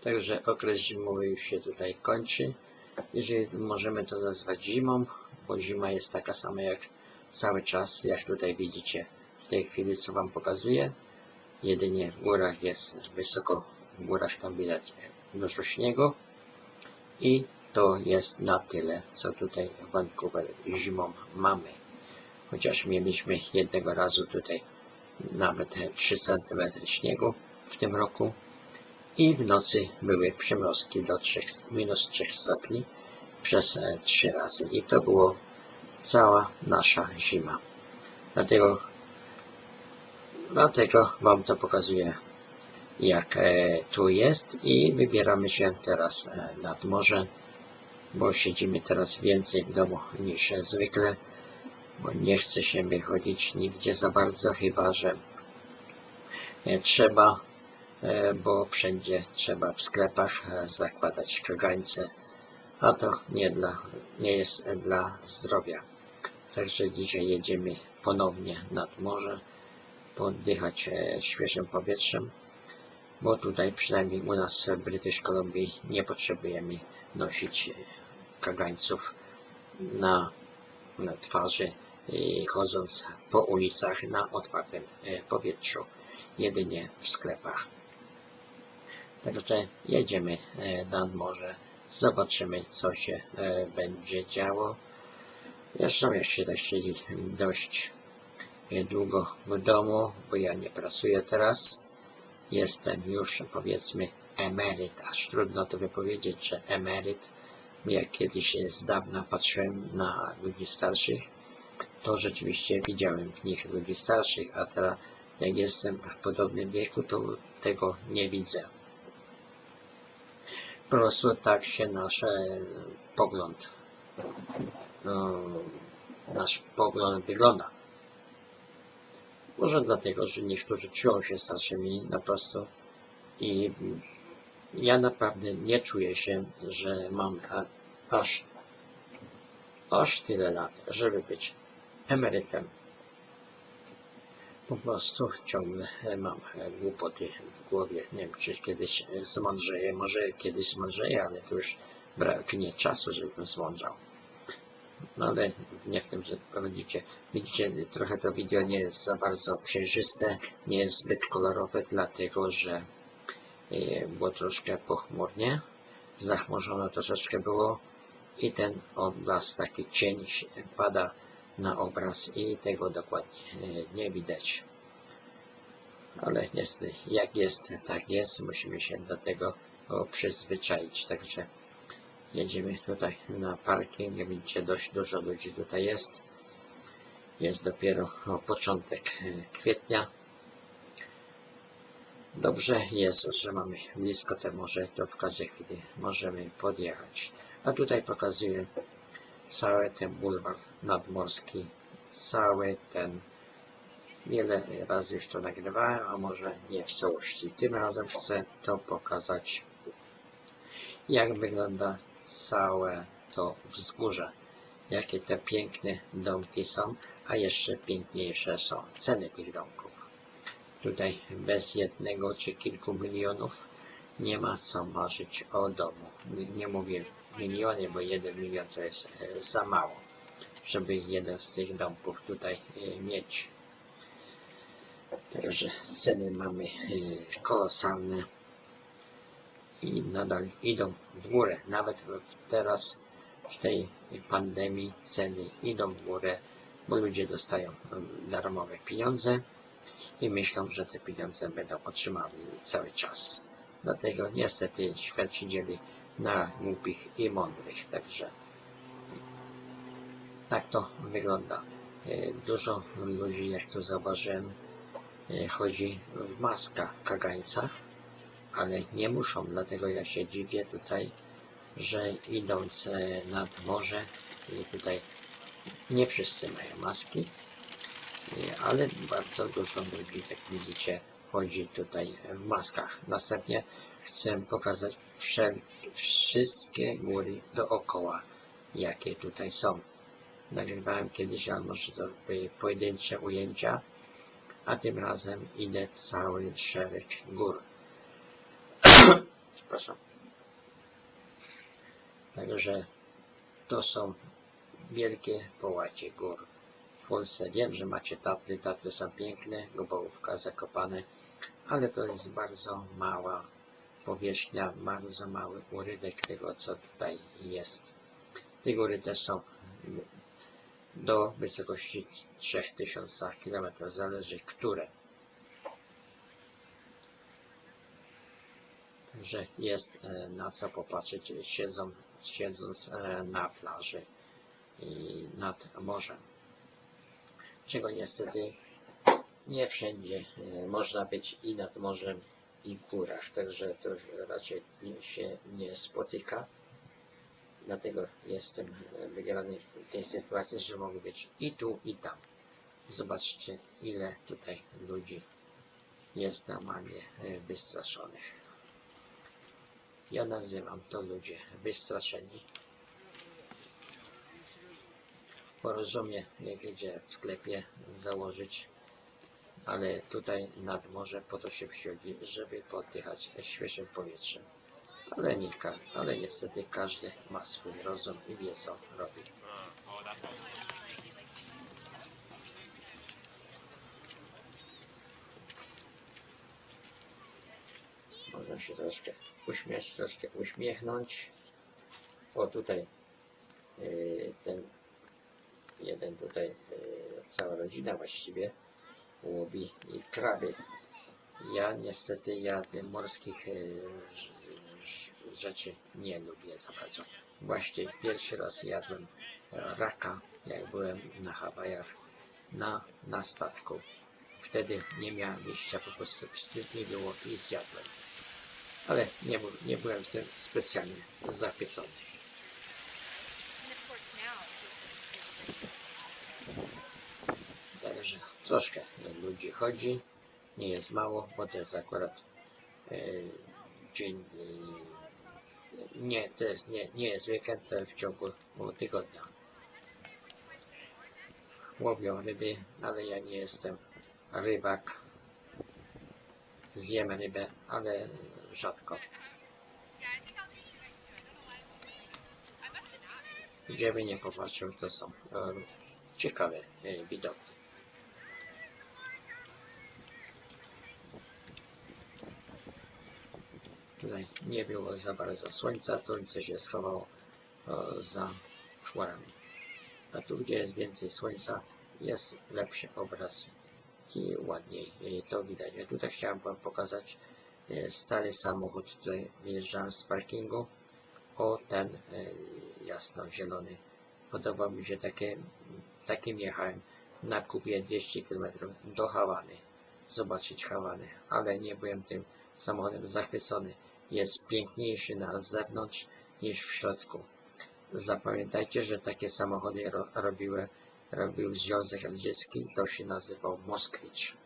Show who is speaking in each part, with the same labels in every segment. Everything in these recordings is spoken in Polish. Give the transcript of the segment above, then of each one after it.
Speaker 1: Także okres zimowy już się tutaj kończy. Jeżeli możemy to nazwać zimą, bo zima jest taka sama jak cały czas, jak tutaj widzicie w tej chwili co wam pokazuję. Jedynie w górach jest wysoko, w górach tam widać dużo śniegu i to jest na tyle, co tutaj w Vancouver zimą mamy. Chociaż mieliśmy jednego razu tutaj nawet 3 cm śniegu w tym roku i w nocy były przymrozki do 3, minus 3 stopni przez 3 razy i to było cała nasza zima. Dlatego, dlatego Wam to pokazuję jak e, tu jest i wybieramy się teraz e, nad morze, bo siedzimy teraz więcej w domu niż zwykle, bo nie chce się wychodzić nigdzie za bardzo, chyba że e, trzeba, e, bo wszędzie trzeba w sklepach e, zakładać kagańce, a to nie, dla, nie jest dla zdrowia. Także dzisiaj jedziemy ponownie nad morze, poddychać e, świeżym powietrzem, bo tutaj przynajmniej u nas w British Columbii nie potrzebujemy nosić e, kagańców na, na twarzy, chodząc po ulicach na otwartym e, powietrzu, jedynie w sklepach. Także jedziemy e, nad morze, zobaczymy co się e, będzie działo. Zresztą jak się siedzi dość e, długo w domu, bo ja nie pracuję teraz. Jestem już powiedzmy emeryt, aż trudno to wypowiedzieć, że emeryt. Jak kiedyś z dawna patrzyłem na ludzi starszych, to rzeczywiście widziałem w nich ludzi starszych, a teraz jak jestem w podobnym wieku, to tego nie widzę. Po prostu tak się nasz e, pogląd, no, nasz pogląd wygląda. Może dlatego, że niektórzy czują się starszymi na prostu i ja naprawdę nie czuję się, że mam aż, aż tyle lat, żeby być emerytem. Po prostu ciągle e, mam e, głupoty w głowie. Nie wiem, czy kiedyś e, zmądrzeję. Może kiedyś zmądrzeję, ale to już braknie czasu, żebym zmądrzał. No ale nie w tym, że widzicie, widzicie, trochę to wideo nie jest za bardzo przejrzyste, nie jest zbyt kolorowe, dlatego że było troszkę pochmurnie, zachmurzone troszeczkę było i ten odblask, taki cień pada na obraz i tego dokładnie nie widać. Ale niestety, jak jest, tak jest, musimy się do tego przyzwyczaić, także jedziemy tutaj na parking, widzicie dość dużo ludzi tutaj jest. Jest dopiero początek kwietnia. Dobrze jest, że mamy blisko te morze, to w każdej chwili możemy podjechać. A tutaj pokazuję cały ten bulwar nadmorski, cały ten, wiele razy już to nagrywałem, a może nie w całości. Tym razem chcę to pokazać, jak wygląda całe to wzgórze, jakie te piękne domki są, a jeszcze piękniejsze są ceny tych domków. Tutaj bez jednego czy kilku milionów nie ma co marzyć o domu. Nie mówię miliony, bo jeden milion to jest e, za mało, żeby jeden z tych domków tutaj e, mieć. Także ceny mamy e, kolosalne i nadal idą w górę. Nawet teraz w tej pandemii ceny idą w górę, bo ludzie dostają mm, darmowe pieniądze i myślą, że te pieniądze będą otrzymali cały czas. Dlatego niestety się dzieli na głupich i mądrych, także tak to wygląda. E, Dużo ludzi, jak tu zauważyłem, e, chodzi w maskach, w kagańcach, ale nie muszą, dlatego ja się dziwię tutaj, że idąc e, nad morze, tutaj nie wszyscy mają maski, ale bardzo dużo ludzi, jak widzicie, chodzi tutaj w maskach. Następnie chcę pokazać wszystkie góry dookoła, jakie tutaj są. Nagrywałem kiedyś, ale może to były pojedyncze ujęcia, a tym razem idę cały szereg gór. przepraszam. Także to są wielkie połacie gór. Polsce wiem, że macie Tatry, Tatry są piękne, Lubałówka, Zakopane, ale to jest bardzo mała powierzchnia, bardzo mały urydek tego, co tutaj jest. Te góry są do wysokości 3000 km, zależy które. Także jest e, na co popatrzeć, siedzą, siedząc e, na plaży i nad morzem. Czego niestety nie wszędzie e, można być i nad morzem, i w górach, także to raczej się nie spotyka. Dlatego jestem e, wygrany w tej sytuacji, że mogę być i tu, i tam. Zobaczcie, ile tutaj ludzi jest normalnie e, wystraszonych. Ja nazywam to ludzie wystraszeni. Porozumie, jak idzie w sklepie założyć, ale tutaj nad morze po to się wsiądzi, żeby poddychać świeżym powietrzem. Ale nie, ale niestety każdy ma swój rozum i wie co robi. Można się troszkę uśmiać, troszkę uśmiechnąć. O tutaj yy, ten jeden tutaj yy, cała rodzina właściwie łowi kraby. Ja niestety ja morskich ż- rzeczy nie lubię za bardzo. Właśnie pierwszy raz jadłem e, raka, jak byłem na Hawajach na, na statku. Wtedy nie miałem wyjścia, po prostu wstyd mi było i zjadłem. Ale nie, nie byłem w tym specjalnie zachwycony. Troszkę ludzi chodzi, nie jest mało, bo to jest akurat e, dzień, e, nie, to jest, nie, nie jest weekend, to w ciągu tygodnia. Łowią ryby, ale ja nie jestem rybak. Zjem rybę, ale rzadko. Gdzie by nie popatrzył, to są e, ciekawe widoki. Nie było za bardzo słońca, słońce się schowało e, za chmurami. A tu, gdzie jest więcej słońca, jest lepszy obraz i ładniej e, to widać. Ja tutaj chciałem wam pokazać e, stary samochód. Tutaj wyjeżdżałem z parkingu. O, ten e, jasno-zielony. Podobał mi się takie, takim jechałem na kupie 200 km do Hawany. Zobaczyć Hawanę, ale nie byłem tym samochodem zachwycony. Jest piękniejszy na zewnątrz niż w środku. Zapamiętajcie, że takie samochody ro, robiły, robił Związek Radziecki, to się nazywał Moskwicz.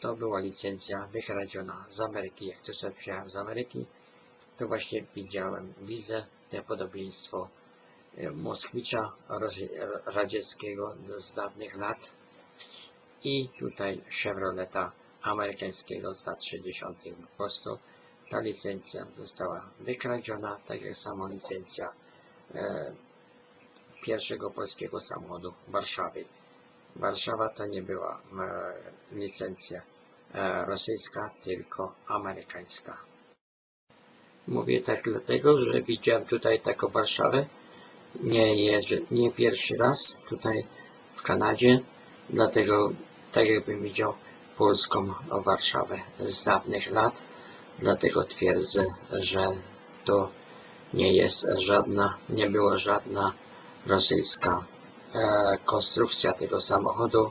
Speaker 1: To była licencja wykradziona z Ameryki. Jak tu sobie przyjechałem z Ameryki, to właśnie widziałem, widzę te podobieństwo e, Moskwicza radzieckiego z dawnych lat i tutaj Chevroleta amerykańskiego z lat 60. Po prostu ta licencja została wykradziona, tak jak samo licencja e, pierwszego polskiego samochodu Warszawy. Warszawa to nie była e, licencja e, rosyjska, tylko amerykańska. Mówię tak dlatego, że widziałem tutaj taką Warszawę. Nie, jeżdżę, nie pierwszy raz tutaj w Kanadzie, dlatego tak jakbym widział polską Warszawę z dawnych lat. Dlatego twierdzę, że to nie jest żadna, nie była żadna rosyjska e, konstrukcja tego samochodu.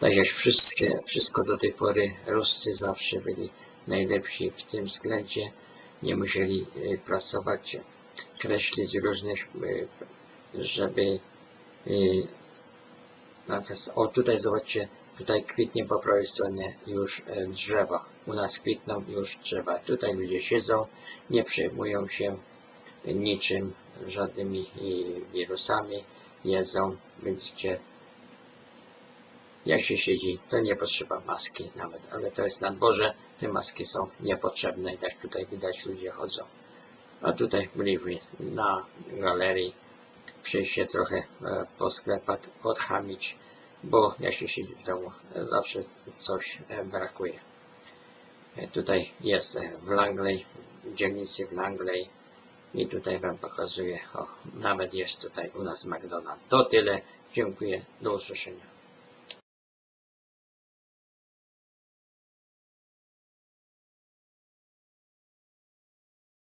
Speaker 1: Tak jak wszystkie, wszystko do tej pory Ruscy zawsze byli najlepsi w tym względzie. Nie musieli e, pracować, kreślić różnych, e, żeby e, nawet, o tutaj zobaczcie, tutaj kwitnie po prawej stronie już e, drzewa. U nas kwitną już drzewa. Tutaj ludzie siedzą, nie przejmują się niczym, żadnymi wirusami, jedzą, będziecie jak się siedzi, to nie potrzeba maski nawet, ale to jest na dworze, te maski są niepotrzebne i tak tutaj widać ludzie chodzą. A tutaj byliśmy na galerii, przyjść się trochę e, po sklepach odchamić, bo jak się siedzi w domu, zawsze coś e, brakuje. E, Tutaj jest e, w Langley, w dzielnicy w Langley i tutaj Wam pokazuję, o, nawet jest tutaj u nas McDonald's. To tyle, dziękuję, do usłyszenia.